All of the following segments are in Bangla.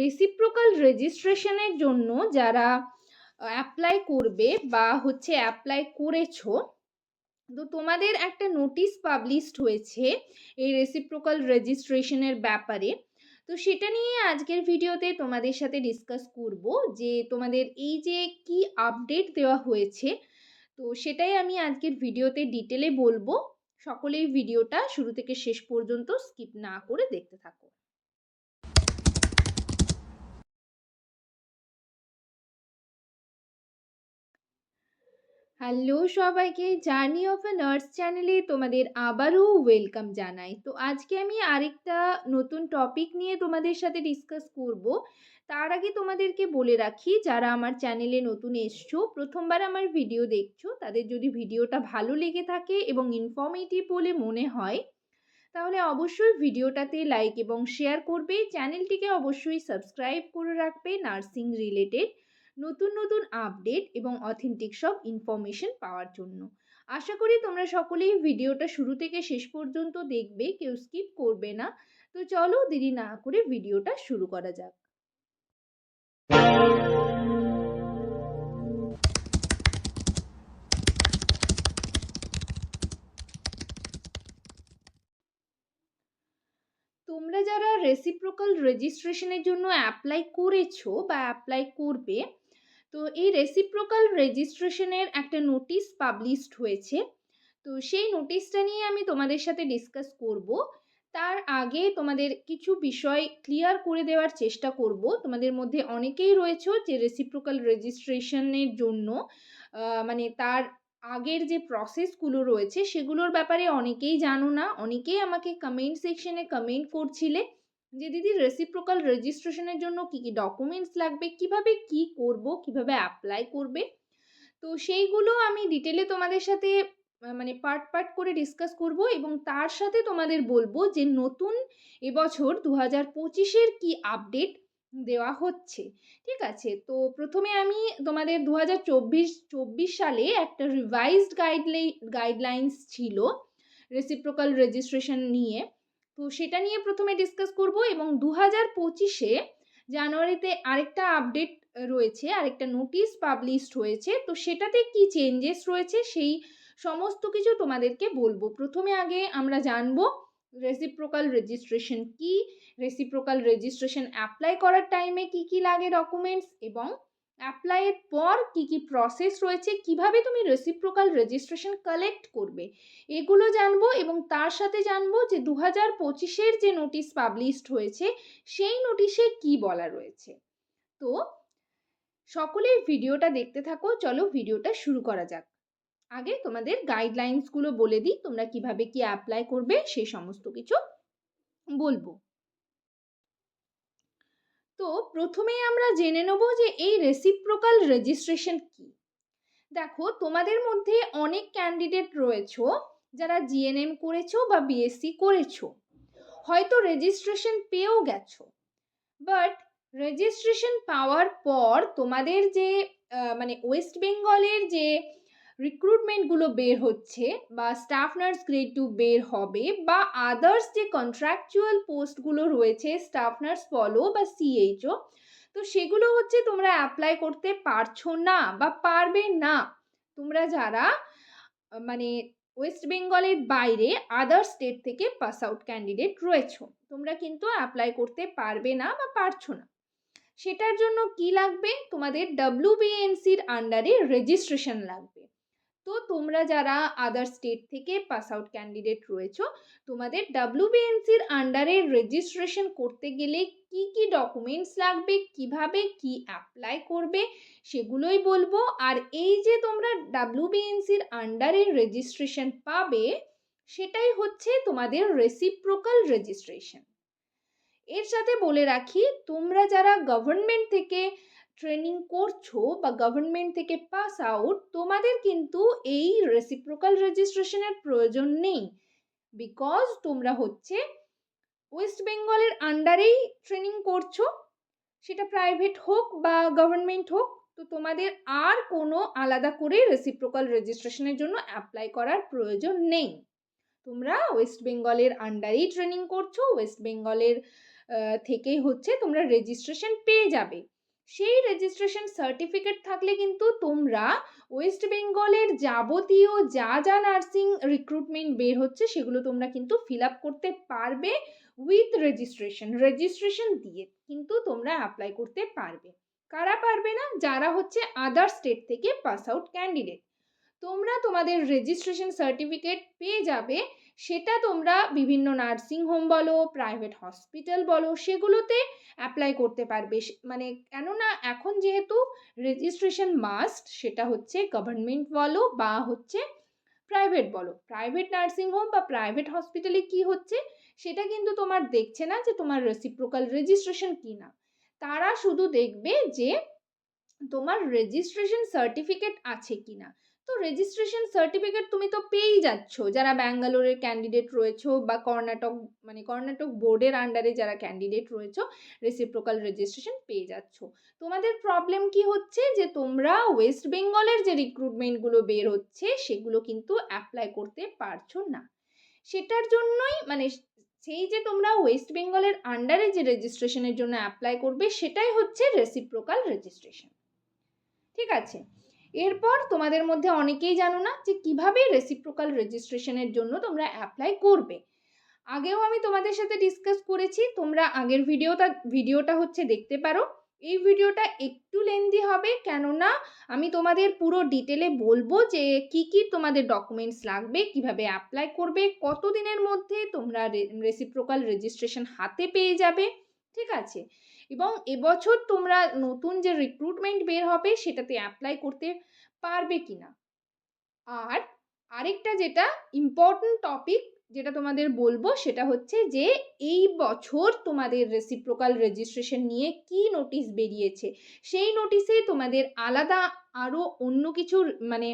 রেসিপ্রোকাল রেজিস্ট্রেশনের জন্য যারা অ্যাপ্লাই করবে বা হচ্ছে অ্যাপ্লাই করেছ, তো তোমাদের একটা নোটিশ পাবলিশড হয়েছে এই রেসিপ্রোকাল রেজিস্ট্রেশনের ব্যাপারে। তো সেটা নিয়ে আজকের ভিডিওতে তোমাদের সাথে ডিসকাস করব যে তোমাদের এই যে কি আপডেট দেওয়া হয়েছে, তো সেটাই আমি আজকের ভিডিওতে ডিটেলে বলব। সকলেই ভিডিওটা শুরু থেকে শেষ পর্যন্ত স্কিপ না করে দেখতে থাকো। হ্যালো সবাইকে, জার্নি অফ এ নার্স চ্যানেলে তোমাদের আবারও ওয়েলকাম জানাই। তো আজকে আমি আরেকটা নতুন টপিক নিয়ে তোমাদের সাথে ডিসকাস করব। তার আগে তোমাদেরকে বলে রাখি, যারা আমার চ্যানেলে নতুন এসছো, প্রথমবার আমার ভিডিও দেখছ, তাদের যদি ভিডিওটা ভালো লেগে থাকে এবং ইনফর্মেটিভ বলে মনে হয়, তাহলে অবশ্যই ভিডিওটাতে লাইক এবং শেয়ার করবে। চ্যানেলটিকে অবশ্যই সাবস্ক্রাইব করে রাখবে নার্সিং রিলেটেড নতুন নতুন আপডেট এবং অথেন্টিক সব ইনফরমেশন পাওয়ার জন্য। আশা করি তোমরা সকলেই ভিডিওটা শুরু থেকে শেষ পর্যন্ত দেখবে, কেউ স্কিপ করবে না। তো চলো দেরি না করে ভিডিওটা শুরু করা যাক। তোমরা যারা রেসিপ্রোকাল রেজিস্ট্রেশনের জন্য অ্যাপ্লাই করেছ বা অ্যাপ্লাই করবে তো এই রেসিপ্রোকাল রেজিস্ট্রেশনের একটা নোটিশ পাবলিশড হয়েছে। তো সেই নোটিশটা নিয়ে আমি তোমাদের সাথে ডিসকাস করব। তার আগে তোমাদের কিছু বিষয় ক্লিয়ার করে দেওয়ার চেষ্টা করব। তোমাদের মধ্যে অনেকেই রয়েছে যে রেসিপ্রোকাল রেজিস্ট্রেশনের জন্য মানে তার আগের যে প্রসেসগুলো রয়েছে সেগুলোর ব্যাপারে অনেকেই জানো না। অনেকেই আমাকে কমেন্ট সেকশনে কমেন্ট করছিলে। যে দিদি রেসিপ্রোকাল রেজিস্ট্রেশনের জন্য কি কি ডকুমেন্টস লাগবে, কীভাবে কি করব, কীভাবে অ্যাপ্লাই করবে? তো সেইগুলো আমি ডিটেলে তোমাদের সাথে মানে পার্ট পার্ট করে ডিসকাস করব এবং তার সাথে তোমাদের বলব যে নতুন এবছর দু হাজার পঁচিশের কী আপডেট দেওয়া হচ্ছে। ঠিক আছে? তো প্রথমে আমি তোমাদের দু হাজার চব্বিশ চব্বিশ সালে একটা রিভাইজড গাইডলাই গাইডলাইন্স ছিল রেসিপ্রোকাল রেজিস্ট্রেশন নিয়ে। তো সেটা নিয়ে প্রথমে ডিসকাস করব এবং দু হাজার পঁচিশে জানুয়ারিতে আরেকটা আপডেট রয়েছে, আরেকটা নোটিশ পাবলিশড হয়েছে। তো সেটাতে কি চেঞ্জেস রয়েছে সেই সমস্ত কিছু তোমাদেরকে বলব। প্রথমে আগে আমরা জানব রেসিপ্রোকাল রেজিস্ট্রেশন কি? রেসিপ্রোকাল রেজিস্ট্রেশন অ্যাপ্লাই করার টাইমে কি কি লাগে ডকুমেন্টস এবং অ্যাপ্লাইয়ের পর কি কি প্রসেস রয়েছে, কীভাবে তুমি রেসিপ্রোকাল রেজিস্ট্রেশন কালেক্ট করবে, এগুলো জানব এবং তার সাথে জানব যে দু হাজার পঁচিশের যে নোটিশ পাবলিশড হয়েছে, সেই নোটিশে কি বলা রয়েছে। তো, সকলেই ভিডিওটা দেখতে থাকো, চলো ভিডিওটা শুরু করা যাক। আগে তোমাদের গাইডলাইন্সগুলো বলে দিই, তোমরা কীভাবে কি অ্যাপ্লাই করবে সেই সমস্ত কিছু বলব। তো প্রথমেই আমরা জেনে নেব যে এই রেসিপ্রোকাল রেজিস্ট্রেশন কি। দেখো, তোমাদের মধ্যে অনেক ক্যান্ডিডেট রয়েছো, যারা জিএনএম করেছ বা বিএসসি করেছ। হয়তো রেজিস্ট্রেশন পেয়েও গেছো। বাট রেজিস্ট্রেশন পাওয়ার পর তোমাদের যে মানে ওয়েস্ট বেঙ্গলের যে রিক্রুটমেন্টগুলো বের হচ্ছে বা স্টাফ নার্স গ্রেড টু বের হবে বা আদার্স যে কন্ট্রাকচুয়াল পোস্টগুলো রয়েছে স্টাফ নার্স বলো বা সিএইচও তো সেগুলো হচ্ছে তোমরা অ্যাপ্লাই করতে পারছ না বা পারবে না। তোমরা যারা মানে ওয়েস্ট বেঙ্গলের বাইরে আদার স্টেট থেকে পাস আউট ক্যান্ডিডেট রয়েছো, তোমরা কিন্তু অ্যাপ্লাই করতে পারবে না বা পারছ না। সেটার জন্য কি লাগবে? তোমাদের ডাব্লিউবিএনসির আন্ডারে রেজিস্ট্রেশন লাগবে। তো তোমরা যারা আদার স্টেট থেকে পাস আউট ক্যান্ডিডেট রয়েছো, তোমাদের ডাব্লিউবিএনসির আন্ডারে রেজিস্ট্রেশন করতে গেলে কি কি ডকুমেন্টস লাগবে, কীভাবে কি অ্যাপ্লাই করবে সেগুলোই বলব। আর এই যে তোমরা ডাব্লিউবিএনসির আন্ডারে রেজিস্ট্রেশন পাবে, সেটাই হচ্ছে তোমাদের রেসিপ্রোকাল রেজিস্ট্রেশন এর সাথে বলে রাখি, তোমরা যারা গভর্নমেন্ট থেকে ট্রেনিং করছ বা গভর্নমেন্ট থেকে পাস আউট তোমাদের কিন্তু এই রেসিপ্রোকাল রেজিস্ট্রেশনের প্রয়োজন নেই। বিকজ তোমরা হচ্ছে ওয়েস্ট বেঙ্গলের আন্ডারেই ট্রেনিং করছ, সেটা প্রাইভেট হোক বা গভর্নমেন্ট হোক, তো তোমাদের আর কোনো আলাদা করে রেসিপ্রোকাল রেজিস্ট্রেশনের জন্য অ্যাপ্লাই করার প্রয়োজন নেই। তোমরা ওয়েস্ট বেঙ্গলের আন্ডারেই ট্রেনিং করছ ওয়েস্ট বেঙ্গলের থেকেই হচ্ছে তোমরা রেজিস্ট্রেশন পেয়ে যাবে। সেই রেজিস্ট্রেশন সার্টিফিকেট থাকলে কিন্তু তোমরা ওয়েস্ট বেঙ্গলের যাবতীয় যা যা নার্সিং রিক্রুটমেন্ট বের হচ্ছে সেগুলো তোমরা কিন্তু ফিল আপ করতে পারবে উইথ রেজিস্ট্রেশন রেজিস্ট্রেশন দিয়ে কিন্তু তোমরা অ্যাপ্লাই করতে পারবে। কারা পারবে না? যারা হচ্ছে আদার স্টেট থেকে পাস আউট ক্যান্ডিডেট তোমরা তোমাদের রেজিস্ট্রেশন সার্টিফিকেট পেয়ে যাবে সেটা তোমরা বিভিন্ন নার্সিং হোম বলো প্রাইভেট হসপিটাল বলো, সেগুলোতে অ্যাপ্লাই করতে পারবে। মানে কেননা এখন যেহেতু রেজিস্ট্রেশন মাস্ট সেটা হচ্ছে গভর্নমেন্ট বলো বা হচ্ছে প্রাইভেট বলো। প্রাইভেট নার্সিং হোম বা প্রাইভেট হসপিটালে কি হচ্ছে, সেটা কিন্তু তোমার দেখছে না যে তোমার রেসিপ্রোকাল রেজিস্ট্রেশন কি না তারা শুধু দেখবে যে তোমার রেজিস্ট্রেশন সার্টিফিকেট আছে কি না তো রেজিস্ট্রেশন সার্টিফিকেট তুমি তো পেয়েই যাচ্ছ। যারা ব্যাঙ্গালোরের ক্যান্ডিডেট রয়েছো বা কর্ণাটক মানে কর্ণাটক বোর্ডের আন্ডারে যারা ক্যান্ডিডেট রয়েছো রেসিপ্রোকাল রেজিস্ট্রেশন পেয়ে যাচ্ছ। তোমাদের প্রবলেম কি হচ্ছে? যে তোমরা ওয়েস্ট বেঙ্গলের যে রিক্রুটমেন্টগুলো বের হচ্ছে, সেগুলো কিন্তু অ্যাপ্লাই করতে পারছ না। সেটার জন্যই মানে সেই যে তোমরা ওয়েস্ট বেঙ্গলের আন্ডারে যে রেজিস্ট্রেশনের জন্য অ্যাপ্লাই করবে, সেটাই হচ্ছে রেসিপ্রোকাল রেজিস্ট্রেশন ঠিক আছে? এরপর তোমাদের মধ্যে অনেকেই জানো না যে কীভাবে রেসিপ্রোকাল রেজিস্ট্রেশনের জন্য তোমরা অ্যাপ্লাই করবে। আগেও আমি তোমাদের সাথে ডিসকাস করেছি, তোমরা আগের ভিডিওটা ভিডিওটা হচ্ছে দেখতে পারো। এই ভিডিওটা একটু লেন্দি হবে, কেননা আমি তোমাদের পুরো ডিটেলে বলব যে কি কি তোমাদের ডকুমেন্টস লাগবে, কীভাবে অ্যাপ্লাই করবে কত দিনের মধ্যে তোমরা রেসিপ্রোকাল রেজিস্ট্রেশন হাতে পেয়ে যাবে। ঠিক আছে? এবং এবছর তোমরা নতুন যে রিক্রুটমেন্ট বের হবে সেটাতে অ্যাপ্লাই করতে পারবে কি না আর আরেকটা যেটা ইম্পর্ট্যান্ট টপিক যেটা তোমাদের বলব সেটা হচ্ছে যে এই বছর তোমাদের রেসিপ্রোকাল রেজিস্ট্রেশন নিয়ে কি নোটিশ বেরিয়েছে? সেই নোটিশে তোমাদের আলাদা আরও অন্য কিছু মানে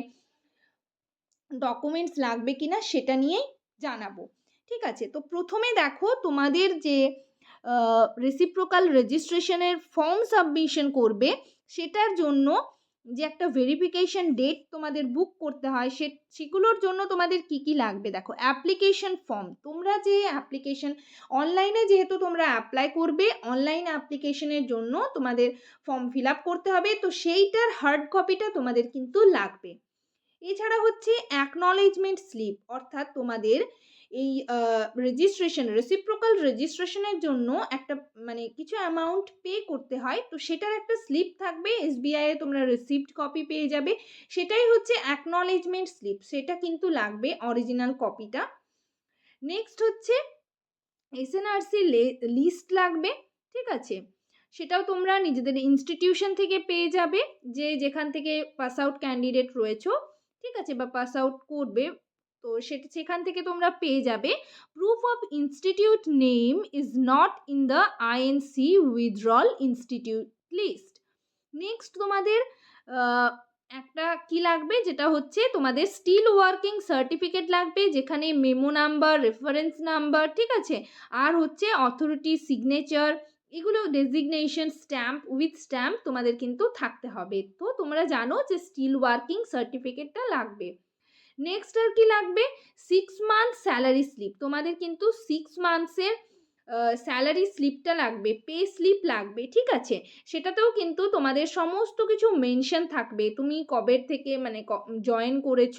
ডকুমেন্টস লাগবে কিনা সেটা নিয়েই জানাব। ঠিক আছে? তো প্রথমে দেখো তোমাদের যে রেসিপ্রোকাল রেজিস্ট্রেশনের ফর্ম সাবমিশন করবে, সেটার জন্য যে একটা ভেরিফিকেশন ডেট তোমাদের বুক করতে হয়, সে, সেগুলোর জন্য তোমাদের কি কি লাগবে? দেখো অ্যাপ্লিকেশন ফর্ম তোমরা যে অ্যাপ্লিকেশন অনলাইনে যেহেতু তোমরা অ্যাপ্লাই করবে অনলাইন অ্যাপ্লিকেশনের জন্য তোমাদের ফর্ম ফিল আপ করতে হবে, তো সেইটার হার্ড কপিটা তোমাদের কিন্তু লাগবে। এছাড়া হচ্ছে অ্যাকনলেজমেন্ট স্লিপ অর্থাৎ তোমাদের এই রেজিস্ট্রেশন রেসিপ্রোকাল রেজিস্ট্রেশনের জন্য একটা মানে কিছু অ্যামাউন্ট পে করতে হয়। তো সেটার একটা স্লিপ থাকবে। এসবিআইয়ে তোমরা রিসিপ্ট কপি পেয়ে যাবে। সেটাই হচ্ছে অ্যাকনলেজমেন্ট স্লিপ সেটা কিন্তু লাগবে অরিজিনাল কপিটা নেক্সট হচ্ছে এসএনআরসি লিস্ট লাগবে। ঠিক আছে? সেটাও তোমরা নিজেদের ইনস্টিটিউশন থেকে পেয়ে যাবে। যে যেখান থেকে পাস আউট ক্যান্ডিডেট রয়েছো। ঠিক আছে? বা পাস আউট করবে। তো সেটা সেখান থেকে তোমরা পেয়ে যাবে। Proof of institute name is not in the INC withdrawal institute list next তোমাদের একটা কি লাগবে? যেটা হচ্ছে তোমাদের স্টিল ওয়ার্কিং সার্টিফিকেট লাগবে, যেখানে মেমো নাম্বার রেফারেন্স নাম্বার ঠিক আছে? আর হচ্ছে অথরিটি সিগনেচার এগুলো ডেজিগনেশন স্ট্যাম্প উইথ স্ট্যাম্প তোমাদের কিন্তু থাকতে হবে। তো তোমরা জানো যে স্টিল ওয়ার্কিং সার্টিফিকেটটা লাগবে। নেক্সট আর কি লাগবে? সিক্স মান্থ স্যালারি স্লিপ তোমাদের কিন্তু সিক্স মান্থসের স্যালারি স্লিপটা লাগবে পে স্লিপ লাগবে, ঠিক আছে? সেটাতেও কিন্তু তোমাদের সমস্ত কিছু মেনশন থাকবে। তুমি কবে থেকে মানে জয়েন করেছ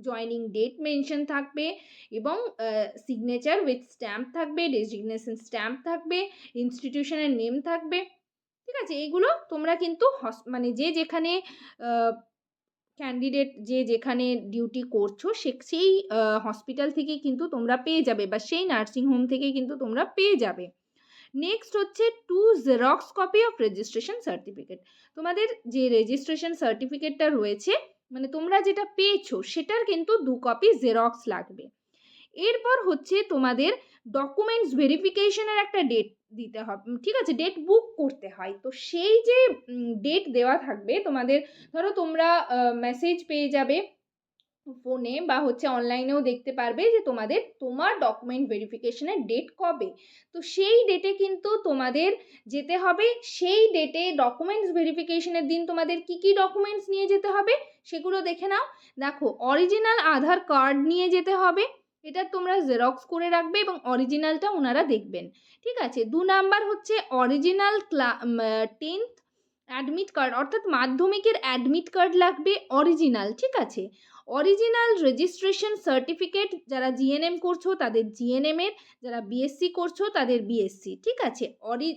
জয়নিং ডেট মেনশন থাকবে এবং সিগনেচার উইথ স্ট্যাম্প থাকবে ডেজিগনেশন স্ট্যাম্প থাকবে ইনস্টিটিউশনের নেম থাকবে, ঠিক আছে? এগুলো তোমরা কিন্তু হস- মানে যে যেখানে ক্যান্ডিডেট যে যেখানে ডিউটি করছ, সে সেই হসপিটাল থেকে কিন্তু তোমরা পেয়ে যাবে বা সেই নার্সিং হোম থেকে কিন্তু তোমরা পেয়ে যাবে। নেক্সট হচ্ছে two xerox copy of registration certificate তোমাদের যে রেজিস্ট্রেশন সার্টিফিকেটটা রয়েছে মানে তোমরা যেটা পেয়েছ, সেটার কিন্তু দু কপি জেরক্স লাগবে। এরপর হচ্ছে তোমাদের ডকুমেন্টস ভেরিফিকেশনের একটা ডেট দিতে হবে। ঠিক আছে ডেট বুক করতে হয়। তো সেই যে ডেট দেওয়া থাকবে, তোমাদের ধরো তোমরা মেসেজ পেয়ে যাবে ফোনে বা হচ্ছে অনলাইনেও দেখতে পারবে যে তোমাদের তোমার ডকুমেন্ট ভেরিফিকেশনের ডেট কবে। তো সেই ডেটে কিন্তু তোমাদের যেতে হবে। সেই ডেটে ডকুমেন্টস ভেরিফিকেশনের দিন তোমাদের কি কি ডকুমেন্টস নিয়ে যেতে হবে, সেগুলো দেখে নাও। দেখো অরিজিনাল আধার কার্ড নিয়ে যেতে হবে। এটা তোমরা জেরক্স করে রাখবে এবং অরিজিনালটা ওনারা দেখবেন। ঠিক আছে? দু নাম্বার হচ্ছে অরিজিনাল ক্লা টেন্থ অ্যাডমিট কার্ড অর্থাৎ মাধ্যমিকের অ্যাডমিট কার্ড লাগবে অরিজিনাল ঠিক আছে? অরিজিনাল রেজিস্ট্রেশন সার্টিফিকেট যারা জিএনএম করছ, তাদের জিএনএমের যারা বিএসসি করছ, তাদের বিএসসি ঠিক আছে? অরি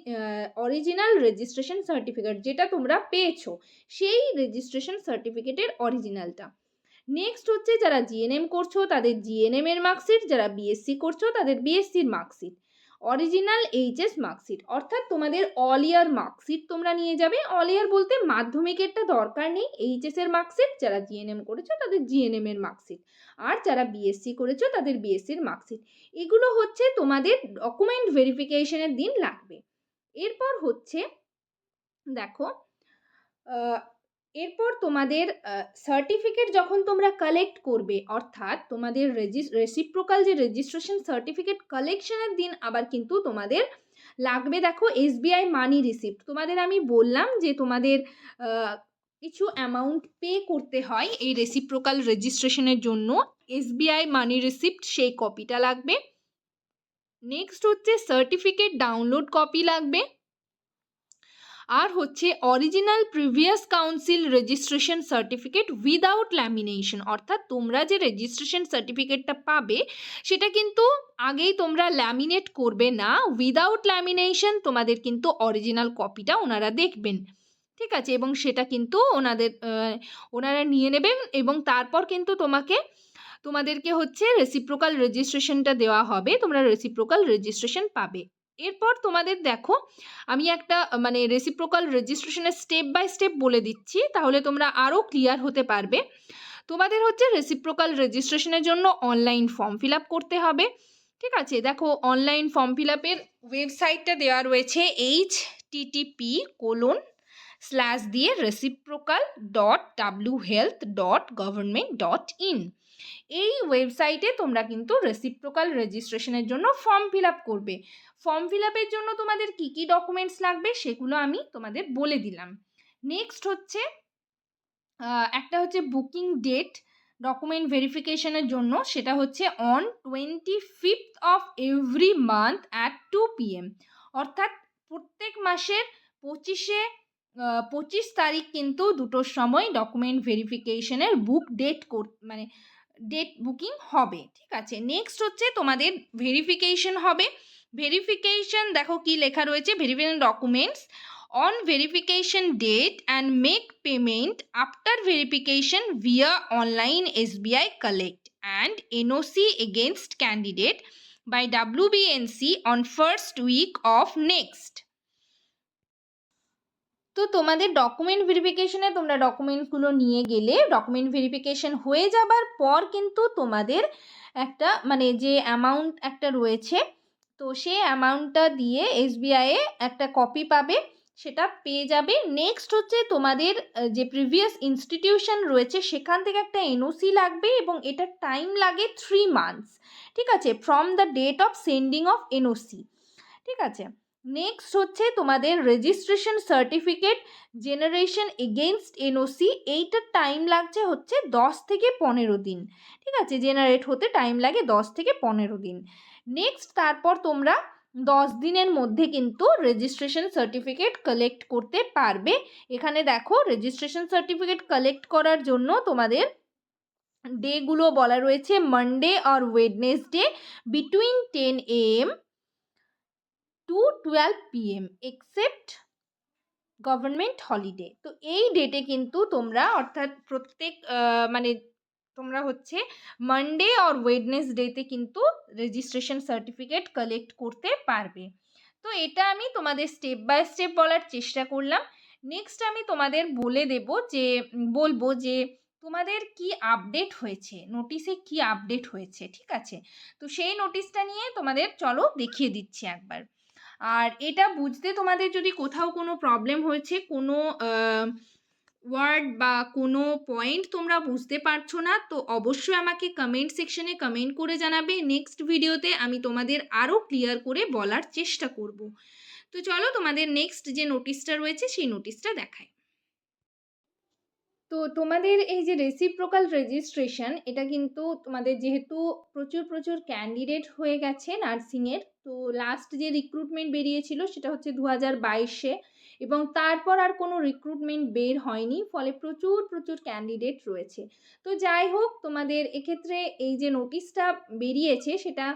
অরিজিনাল রেজিস্ট্রেশন সার্টিফিকেট যেটা তোমরা পেয়েছ, সেই রেজিস্ট্রেশন সার্টিফিকেটের অরিজিনালটা নেক্সট হচ্ছে যারা জিএনএম করছ, তাদের জিএনএম এর মার্কশিট যারা বিএসসি করছ, তাদের বিএসসির মার্কশিট অরিজিনাল এইচএস মার্কশিট অর্থাৎ তোমাদের অল ইয়ার মার্কশিট তোমরা নিয়ে যাবে। অল ইয়ার বলতে মাধ্যমিকেরটা দরকার নেই। এইচএস এর মার্কশিট যারা জিএনএম করেছ, তাদের জিএনএম এর মার্কশিট আর যারা বিএসসি করেছ, তাদের বিএসসির মার্কশিট এগুলো হচ্ছে তোমাদের ডকুমেন্ট ভেরিফিকেশনের দিন লাগবে। এরপর হচ্ছে, দেখো এরপর তোমাদের সার্টিফিকেট যখন তোমরা কালেক্ট করবে, অর্থাৎ তোমাদের রেসিপ্রোকাল যে রেজিস্ট্রেশন সার্টিফিকেট কালেকশনের দিন আবার কিন্তু তোমাদের লাগবে, দেখো এসবিআই মানি রিসিপ্ট তোমাদের আমি বললাম যে তোমাদের কিছু অ্যামাউন্ট পে করতে হয় এই রেসিপ্রোকাল রেজিস্ট্রেশনের জন্য। এসবিআই মানি রিসিপ্ট সেই কপিটা লাগবে। নেক্সট হচ্ছে সার্টিফিকেট ডাউনলোড কপি লাগবে। আর হচ্ছে original previous council registration certificate without lamination অর্থাৎ তোমরা যে রেজিস্ট্রেশন সার্টিফিকেটটা পাবে, সেটা কিন্তু আগেই তোমরা ল্যামিনেট করবে না। উইদাউট ল্যামিনেশন তোমাদের কিন্তু অরিজিনাল কপিটা ওনারা দেখবেন। ঠিক আছে? এবং সেটা কিন্তু ওনাদের ওনারা নিয়ে নেবেন এবং তারপর কিন্তু তোমাকে, তোমাদেরকে হচ্ছে রেসিপ্রোকাল রেজিস্ট্রেশনটা দেওয়া হবে। তোমরা রেসিপ্রোকাল রেজিস্ট্রেশন পাবে। এরপর তোমাদের দেখো, আমি একটা মানে রেসিপ্রোকাল রেজিস্ট্রেশনের স্টেপ বাই স্টেপ বলে দিচ্ছি, তাহলে তোমরা আরও ক্লিয়ার হতে পারবে। তোমাদের হচ্ছে রেসিপ্রোকাল রেজিস্ট্রেশনের জন্য অনলাইন ফর্ম ফিল আপ করতে হবে, ঠিক আছে? দেখো অনলাইন ফর্ম ফিল আপের ওয়েবসাইটটা দেওয়া রয়েছে এইচ টিটিপি কোলন স্ল্যাশ দিয়ে reciprocal dot W health dot government dot in এই ওয়েবসাইটে তোমরা কিন্তু রেসিপ্রোকাল রেজিস্ট্রেশনের জন্য ফর্ম ফিল আপ করবে। ফর্ম ফিল আপের জন্য তোমাদের কী কী ডকুমেন্টস লাগবে সেগুলো আমি তোমাদের বলে দিলাম। নেক্সট হচ্ছে একটা হচ্ছে বুকিং ডেট ডকুমেন্ট ভেরিফিকেশনের জন্য, সেটা হচ্ছে on twenty fifth of every month at two PM অর্থাৎ প্রত্যেক মাসের পঁচিশে পঁচিশ তারিখ কিন্তু দুটোর সময় ডকুমেন্ট ভেরিফিকেশনের বুক ডেট কর মানে ডেট বুকিং হবে, ঠিক আছে? নেক্সট হচ্ছে তোমাদের ভেরিফিকেশন হবে। ভেরিফিকেশন দেখো কি লেখা রয়েছে? Verification documents on verification date and make payment after verification via online SBI collect and NOC against candidate by WBNC on first week of next তো তোমাদের ডকুমেন্ট ভেরিফিকেশনে তোমরা ডকুমেন্টগুলো নিয়ে গেলে ডকুমেন্ট ভেরিফিকেশন হয়ে যাবার পর কিন্তু তোমাদের একটা মানে যে অ্যামাউন্ট একটা রয়েছে, তো সেই অ্যামাউন্টটা দিয়ে এসবিআইয়ে একটা কপি পাবে, সেটা পেয়ে যাবে। নেক্সট হচ্ছে তোমাদের যে প্রিভিয়াস ইনস্টিটিউশন রয়েছে, সেখান থেকে একটা এনওসি লাগবে এবং এটা টাইম লাগে থ্রি মান্থস ঠিক আছে? From the date of sending of NOC ঠিক আছে? নেক্সট হচ্ছে তোমাদের registration certificate generation against NOC এইটার টাইম লাগছে হচ্ছে দশ থেকে পনেরো দিন। ঠিক আছে? জেনারেট হতে টাইম লাগে দশ থেকে পনেরো দিন। নেক্সট তারপর তোমরা দশ দিনের মধ্যে কিন্তু রেজিস্ট্রেশন সার্টিফিকেট কালেক্ট করতে পারবে। এখানে দেখো রেজিস্ট্রেশন সার্টিফিকেট কালেক্ট করার জন্য তোমাদের ডেগুলো বলা রয়েছে Monday R Wednesday between ten AM to twelve PM except government holiday তো এই ডেটে কিন্তু তোমরা, অর্থাৎ প্রত্যেক মানে তোমরা হচ্ছে মানডে আর ওয়েডনেসডেতে কিন্তু রেজিস্ট্রেশন সার্টিফিকেট কালেক্ট করতে পারবে। তো এটা আমি তোমাদের স্টেপ বাই স্টেপ বলার চেষ্টা করলাম। নেক্সট আমি তোমাদের বলে দেব যে, বলব যে তোমাদের কি আপডেট হয়েছে নোটিশে কি আপডেট হয়েছে, ঠিক আছে? তো সেই নোটিশটা নিয়ে তোমাদের চলো দেখিয়ে দিচ্ছি একবার। আর এটা বুঝতে তোমাদের যদি কোথাও কোনো প্রবলেম হয়েছে, কোনো ওয়ার্ড বা কোনো পয়েন্ট তোমরা বুঝতে পারছ না, তো অবশ্যই আমাকে কমেন্ট সেকশনে কমেন্ট করে জানাবে। নেক্সট ভিডিওতে আমি তোমাদের আরও ক্লিয়ার করে বলার চেষ্টা করব। তো চলো তোমাদের নেক্সট যে নোটিশটা রয়েছে, সেই নোটিশটা দেখায় তো তোমাদের এই যে রেসিপ্রোকাল রেজিস্ট্রেশন এটা কিন্তু তোমাদের যেহেতু প্রচুর প্রচুর ক্যান্ডিডেট হয়ে গেছে নার্সিংয়ের তো লাস্ট যে রিক্রুটমেন্ট বেরিয়েছিল সেটা হচ্ছে দু হাজার বাইশে এবং তারপর আর কোনো রিক্রুটমেন্ট বের হয়নি, ফলে প্রচুর প্রচুর ক্যান্ডিডেট রয়েছে। তো যাই হোক, তোমাদের এক্ষেত্রে এই যে নোটিশটা বেরিয়েছে সেটা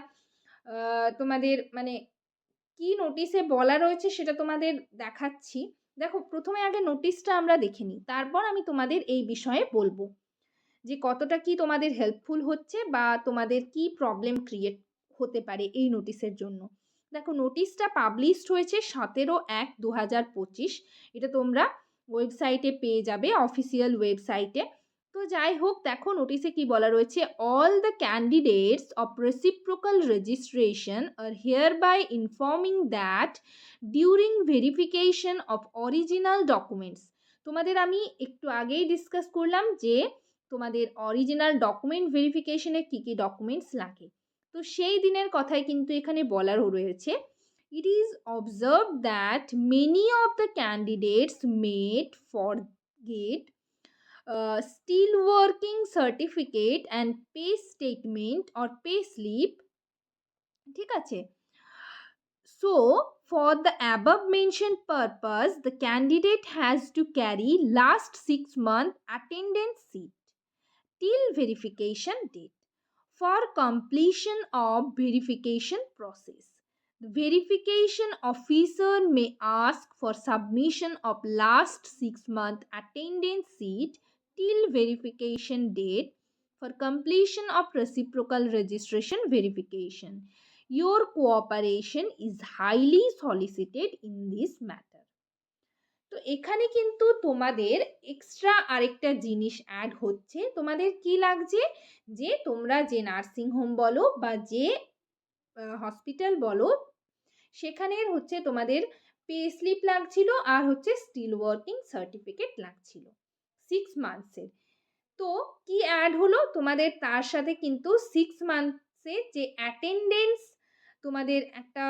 তোমাদের মানে কি নোটিশে বলা রয়েছে সেটা তোমাদের দেখাচ্ছি। দেখো, প্রথমে আগে নোটিশটা আমরা দেখে নিই, তারপর আমি তোমাদের এই বিষয়ে বলব। যে কতটা কি তোমাদের হেল্পফুল হচ্ছে বা তোমাদের কি প্রবলেম ক্রিয়েট হতে পারে এই নোটিশের জন্য। দেখো নোটিশটা পাবলিশড হয়েছে সতেরো এক দু হাজার পঁচিশ। এটা তোমরা ওয়েবসাইটে পেয়ে যাবে অফিসিয়াল ওয়েবসাইটে তো যাই হোক, দেখো নোটিশে কি বলা রয়েছে? All the candidates of reciprocal registration are hereby informing that during verification of original documents তোমাদের আমি একটু আগেই ডিসকাস করলাম যে তোমাদের অরিজিনাল ডকুমেন্ট ভেরিফিকেশনে কী কী ডকুমেন্টস লাগে। তো সেই দিনের কথাই কিন্তু এখানে বলার রয়েছে। It is observe that many of the candidates made forget still working certificate and pay statement or pay slip ঠিক আছে? So for the above mention purpose the candidate has to carry last six month attendance sheet till verification date for completion of verification process. The verification officer may ask for submission of last six month attendance sheet till verification date for completion of reciprocal registration verification. Your cooperation is highly solicited in this matter. তো এখানে কিন্তু তোমাদের এক্সট্রা আরেকটা জিনিস অ্যাড হচ্ছে। তোমাদের কি লাগছে? যে তোমরা যে নার্সিং হোম বলো বা যে হসপিটাল বলো, সেখানের হচ্ছে তোমাদের পে স্লিপ লাগছিল আর হচ্ছে স্টিল ওয়ার্কিং সার্টিফিকেট লাগছিল। সিক্স মান্থসের তো কি অ্যাড হলো? তোমাদের তার সাথে কিন্তু সিক্স মান্থসের যে অ্যাটেন্ডেন্স তোমাদের একটা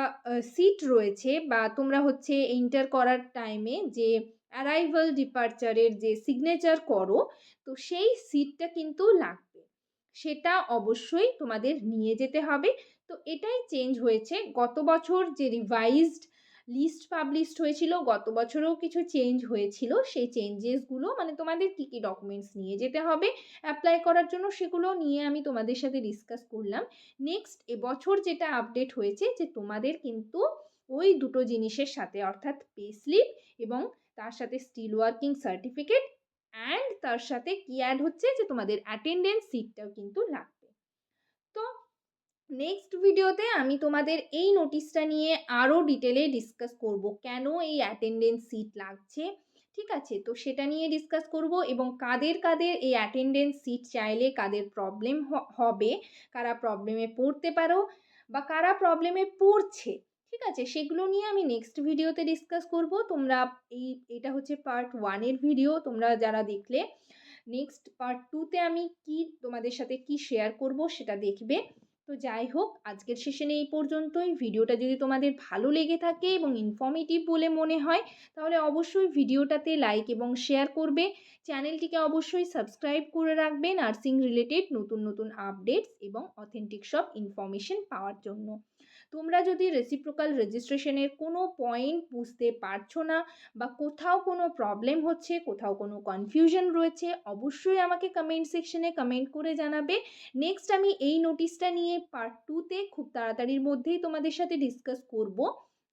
সিট রয়েছে বা তোমরা হচ্ছে এন্টার করার টাইমে যে অ্যারাইভাল ডিপার্চারের যে সিগনেচার করো, তো সেই সিটটা কিন্তু লাগবে। সেটা অবশ্যই তোমাদের নিয়ে যেতে হবে। তো এটাই চেঞ্জ হয়েছে। গত বছর যে রিভাইজড লিস্ট পাবলিশড হয়েছিল, গত বছরেও কিছু চেঞ্জ হয়েছিল, সেই চেঞ্জেসগুলো মানে তোমাদের কী কী ডকুমেন্টস নিয়ে যেতে হবে অ্যাপ্লাই করার জন্য সেগুলো নিয়ে আমি তোমাদের সাথে ডিসকাস করলাম। নেক্সট এবছর যেটা আপডেট হয়েছে যে তোমাদের কিন্তু ওই দুটো জিনিসের সাথে অর্থাৎ পে স্লিপ এবং তার সাথে স্টিল ওয়ার্কিং সার্টিফিকেট অ্যান্ড তার সাথে কি অ্যাড হচ্ছে যে তোমাদের অ্যাটেন্ডেন্স সিটটাও কিন্তু লাগবে। নেক্সট ভিডিওতে আমি তোমাদের এই নোটিশটা নিয়ে আরও ডিটেলে ডিসকাস করব কেন এই অ্যাটেন্ডেন্স সিট লাগছে, ঠিক আছে? তো সেটা নিয়ে ডিসকাস করব এবং কাদের কাদের এই অ্যাটেন্ডেন্স সিট চাইলে কাদের প্রবলেম হবে, কারা প্রবলেমে পড়তে পারো বা কারা প্রবলেমে পড়ছে, ঠিক আছে? সেগুলো নিয়ে আমি নেক্সট ভিডিওতে ডিসকাস করব। তোমরা এই, এটা হচ্ছে পার্ট ওয়ানের ভিডিও তোমরা যারা দেখলে নেক্সট পার্ট টুতে আমি কি তোমাদের সাথে কি শেয়ার করব সেটা দেখবে। তো যাই হোক, আজকের সেশনে এই পর্যন্তই। ভিডিওটা যদি তোমাদের ভালো লেগে থাকে এবং ইনফর্মেটিভ বলে মনে হয়, তাহলে অবশ্যই ভিডিওটাতে লাইক এবং শেয়ার করবে। চ্যানেলটিকে অবশ্যই সাবস্ক্রাইব করে রাখবে নার্সিং রিলেটেড নতুন নতুন আপডেটস এবং অথেন্টিক সব ইনফরমেশন পাওয়ার জন্য। তোমরা যদি রেসিপ্রোকাল রেজিস্ট্রেশনের কোনো পয়েন্ট বুঝতে পারছ না বা কোথাও কোনো প্রবলেম হচ্ছে, কোথাও কোনো কনফিউশন রয়েছে, অবশ্যই আমাকে কমেন্ট সেকশনে কমেন্ট করে জানাবে। নেক্সট আমি এই নোটিশটা নিয়ে পার্ট টুতে খুব তাড়াতাড়ির মধ্যেই তোমাদের সাথে ডিসকাস করব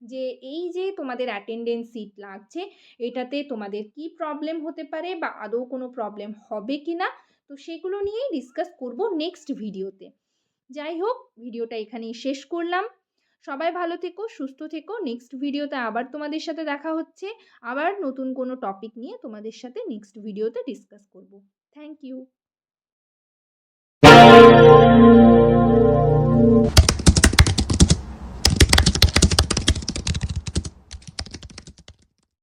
যে এই যে তোমাদের অ্যাটেন্ডেন্স সিট লাগছে, এটাতে তোমাদের কি প্রবলেম হতে পারে বা আদৌ কোনো প্রবলেম হবে কি না তো সেগুলো নিয়েই ডিসকাস করব নেক্সট ভিডিওতে যাই হোক ভিডিওটা এখানেই শেষ করলাম। সবাই ভালো থেকো, সুস্থ থেকো। নেক্সট ভিডিওতে আবার তোমাদের সাথে দেখা হচ্ছে। আবার নতুন কোনো টপিক নিয়ে তোমাদের সাথে নেক্সট ভিডিওতে ডিসকাস করব। Thank you